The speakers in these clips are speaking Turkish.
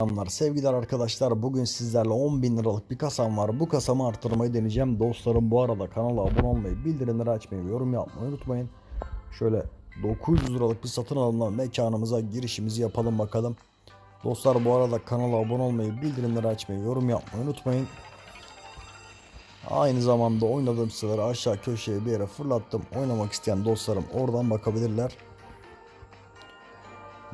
Selamlar sevgiler arkadaşlar. Bugün sizlerle 10.000 liralık bir kasam var. Bu kasamı arttırmayı deneyeceğim. Dostlarım bu arada kanala abone olmayı bildirimleri açmayı ve yorum yapmayı unutmayın. Şöyle 900 liralık bir satın alma mekanımıza girişimizi yapalım bakalım. Dostlar bu arada kanala abone olmayı bildirimleri açmayı yorum yapmayı unutmayın. Aynı zamanda oynadığım siteleri aşağı köşeye bir yere fırlattım. Oynamak isteyen dostlarım oradan bakabilirler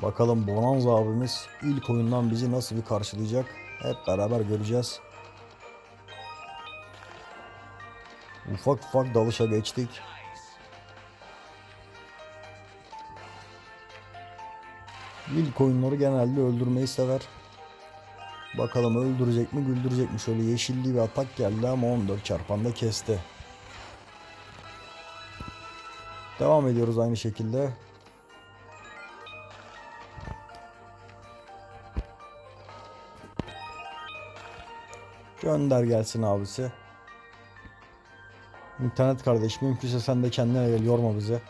Bakalım Bonanza abimiz ilk oyundan bizi nasıl bir karşılayacak hep beraber göreceğiz. Ufak ufak dalışa geçtik. İlk oyunları genelde öldürmeyi sever. Bakalım öldürecek mi güldürecek mi şöyle yeşilli bir atak geldi ama 14 çarpanda kesti. Devam ediyoruz aynı şekilde. Gönder gelsin abisi. İnternet kardeş mümkünse sen de kendine gel yorma bizi.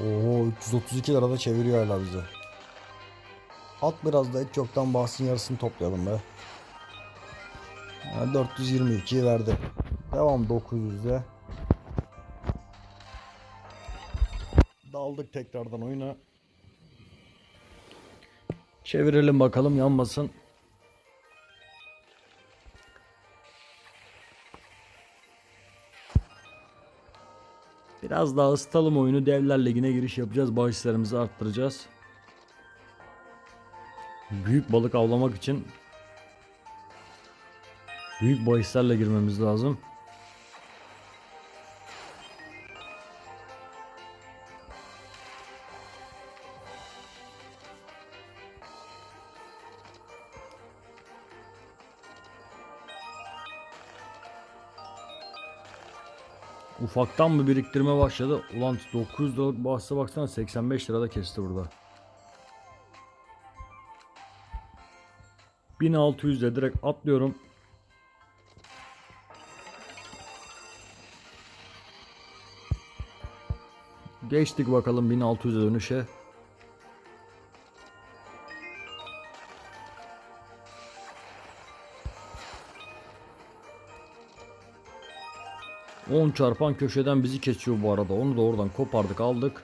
Oo 332 lirada çeviriyor hala bizi. At biraz da et yoktan bahsin yarısını toplayalım be. Ha, 422 verdi. Devam 900'e. Daldık tekrardan oyuna. Çevirelim bakalım yanmasın. Biraz daha ısıtalım oyunu. Devler Ligi'ne giriş yapacağız. Bağışlarımızı arttıracağız. Büyük balık avlamak için büyük bahislerle girmemiz lazım. Ufaktan mı biriktirme başladı? Ulan 900 liralık bahse baksana 85 lirada kesti burada. 1600'de direkt atlıyorum. Geçtik bakalım 1600'e dönüşe. On çarpan köşeden bizi kesiyor bu arada. Onu da oradan kopardık aldık.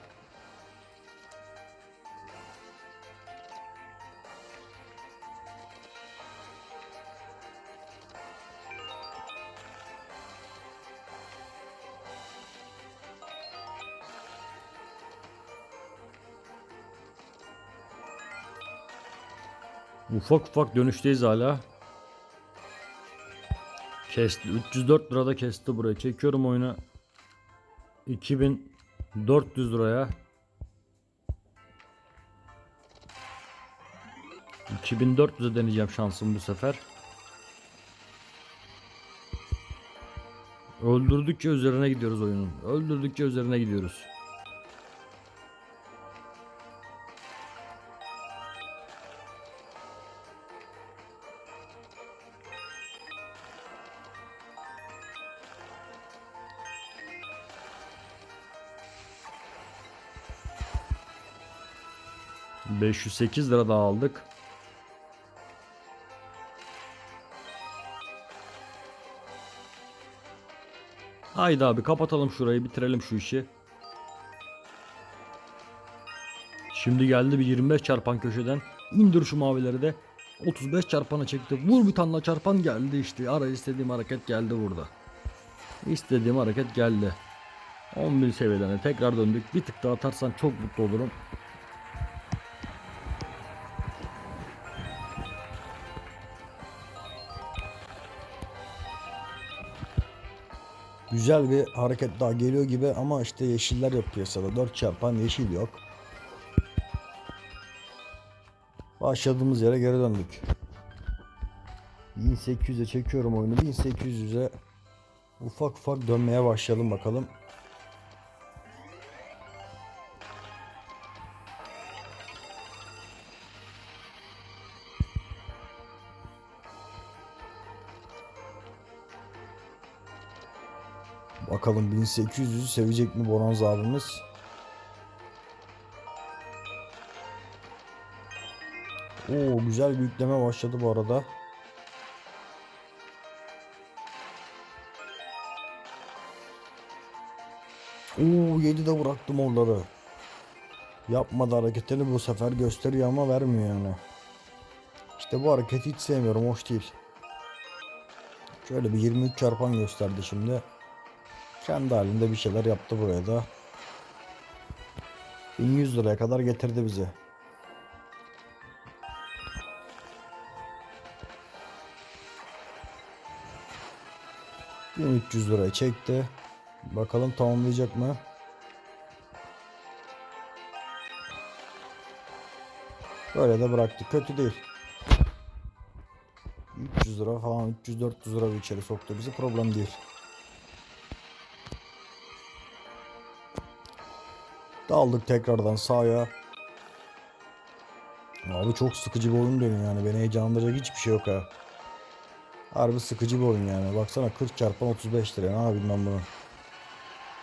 Ufak ufak dönüşteyiz hala. Kesti. 304 lirada kesti burayı. Çekiyorum oyunu. 2400 liraya. 2400'e deneyeceğim şansım bu sefer. Öldürdükçe üzerine gidiyoruz oyunun. Öldürdükçe üzerine gidiyoruz. ...508 lira daha aldık. Haydi abi kapatalım şurayı bitirelim şu işi. Şimdi geldi bir 25 çarpan köşeden. İndir şu mavileri de. 35 çarpana çekti. Vur bir tane çarpan geldi işte. Ara istediğim hareket geldi burada. İstediğim hareket geldi. 11 seviyeden tekrar döndük. Bir tık daha atarsan çok mutlu olurum. Güzel bir hareket daha geliyor gibi ama işte yeşiller yok piyasada. 4 çarpan yeşil yok. Başladığımız yere geri döndük. 1800'e çekiyorum oyunu. 1800'e ufak ufak dönmeye başlayalım bakalım. Bakalım 1800'ü sevecek mi Bonanza abimiz? Oo güzel bir yükleme başladı bu arada. Oo 7 de bıraktım onları. Yapmadı hareketini bu sefer gösteriyor ama vermiyor yani. İşte bu hareketi hiç sevmiyorum hoş değil. Şöyle bir 23 çarpan gösterdi şimdi. Kendi halinde bir şeyler yaptı buraya da. 1100 liraya kadar getirdi bizi. ...1300 liraya çekti. Bakalım tamamlayacak mı? Böyle de bıraktık. Kötü değil. 300 lira falan 300-400 lira bir içeri soktu bizi problem değil. Daldık tekrardan sağa. Abi çok sıkıcı bir oyun dönüyor yani beni heyecanlandıracak hiçbir şey yok ha. Harbi sıkıcı bir oyun yani. Baksana 40 çarpan 35 lira. Ne yapayım ben bunu?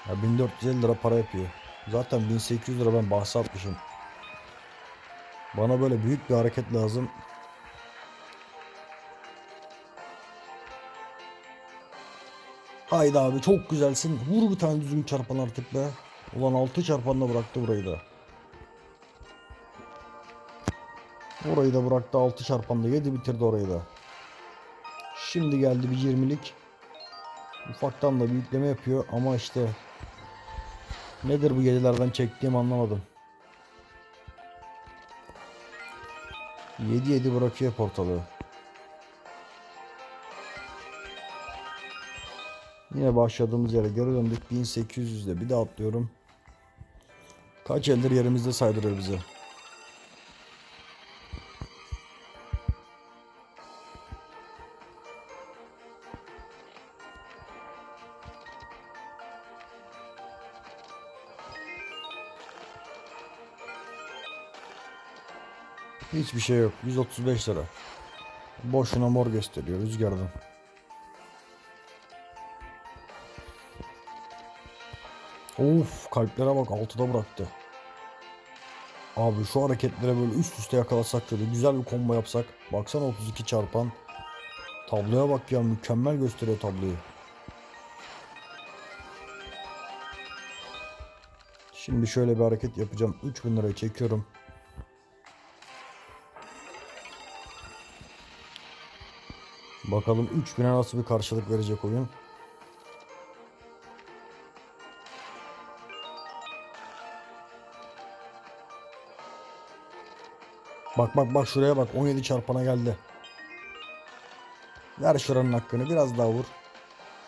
Ya 1450 lira para yapıyor. Zaten 1800 lira ben bahse atmışım. Bana böyle büyük bir hareket lazım. Haydi abi çok güzelsin. Vur bir tane düzgün çarpan artık be. Ulan 6 çarpanla bıraktı burayı da. Orayı da bıraktı 6 çarpanla 7 bitirdi orayı da. Şimdi geldi bir 20'lik. Ufaktan da bir yükleme yapıyor ama işte nedir bu 7'lerden çektiğim anlamadım. 7-7 bırakıyor portalı. Yine başladığımız yere geri döndük. 1800'de bir de atlıyorum. Kaç eldir yerimizde saydırıyor bize. Hiçbir şey yok. 135 lira. Boşuna mor gösteriyor rüzgardan. Of kalplere bak altıda bıraktı. Abi şu hareketlere böyle üst üste yakalasak şöyle güzel bir combo yapsak. Baksana 32 çarpan. Tabloya bak ya mükemmel gösteriyor tabloyu. Şimdi şöyle bir hareket yapacağım. 3000 lirayı çekiyorum. Bakalım 3000'e nasıl bir karşılık verecek oyun. Bak bak bak şuraya bak 17 çarpana geldi. Ver şuranın hakkını biraz daha vur.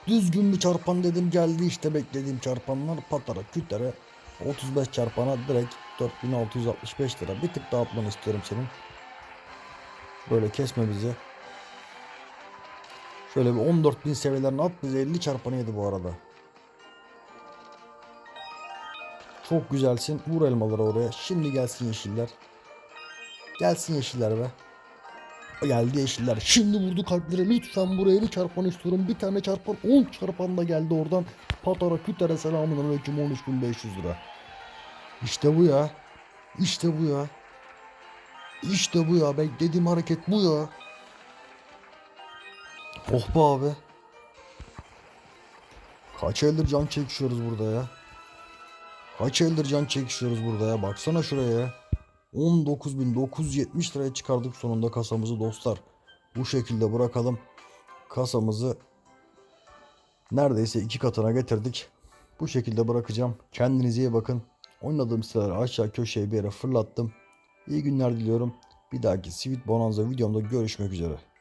Düzgün bir çarpan dedim geldi işte beklediğim çarpanlar patara kütere 35 çarpana direkt 4665 lira bir tık daha atmanı istiyorum senin. Böyle kesme bizi. Şöyle bir 14.000 seviyelerini at bize 50 çarpanı yedi bu arada. Çok güzelsin. Vur elmaları oraya. Şimdi gelsin yeşiller. Gelsin yeşiller be. Geldi yeşiller. Şimdi vurdu kalplere. Lütfen buraya bir çarpan istiyorum. Bir tane çarpan 10 çarpan da geldi oradan. Patara kütere selamun aleyküm 13.500 lira. İşte bu ya. İşte bu ya. İşte bu ya. Beklediğim hareket bu ya. Oh be abi. Kaç eldir can çekişiyoruz burada ya. Kaç eldir can çekişiyoruz burada ya. Baksana şuraya ya. 19.970 liraya çıkardık sonunda kasamızı dostlar. Bu şekilde bırakalım. Kasamızı neredeyse iki katına getirdik. Bu şekilde bırakacağım. Kendinize iyi bakın. Oynadığım siteleri aşağı köşeye bir yere fırlattım. İyi günler diliyorum. Bir dahaki Sweet Bonanza videomda görüşmek üzere.